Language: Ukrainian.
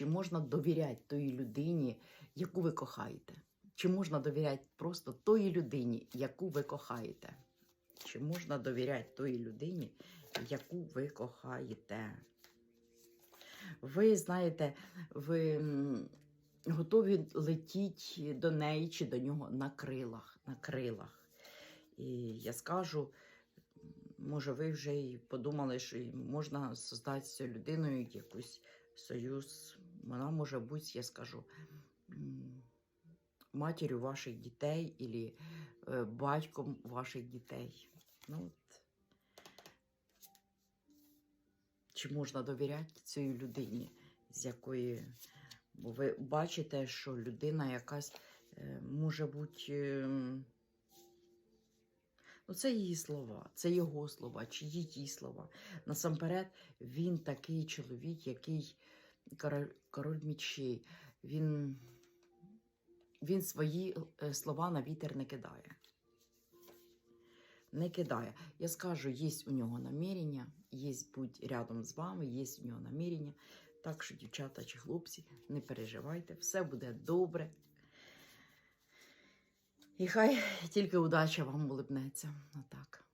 Чи можна довіряти тої людині, яку ви кохаєте? Чи можна довіряти просто тої людині, яку ви кохаєте? Чи можна довіряти тої людині, яку ви кохаєте? Ви знаєте, ви готові летіти до неї чи до нього на крилах, на крилах. І я скажу, може, ви вже і подумали, що можна создати з цією людиною якийсь союз. Вона може бути, я скажу, матір'ю ваших дітей або батьком ваших дітей. Ну, от. Чи можна довіряти цій людині, з якої бо ви бачите, що людина якась е, може бути. ем, Ну, це її слова, це його слова, чи її слова. Насамперед, він такий чоловік, який король, король мічей. Він, він свої е, слова на вітер не кидає. Не кидає. Я скажу, є у нього намірення, є бути рядом з вами, є у нього намірення. Так що, дівчата чи хлопці, не переживайте, все буде добре. І хай тільки удача вам улибнеться. Отак.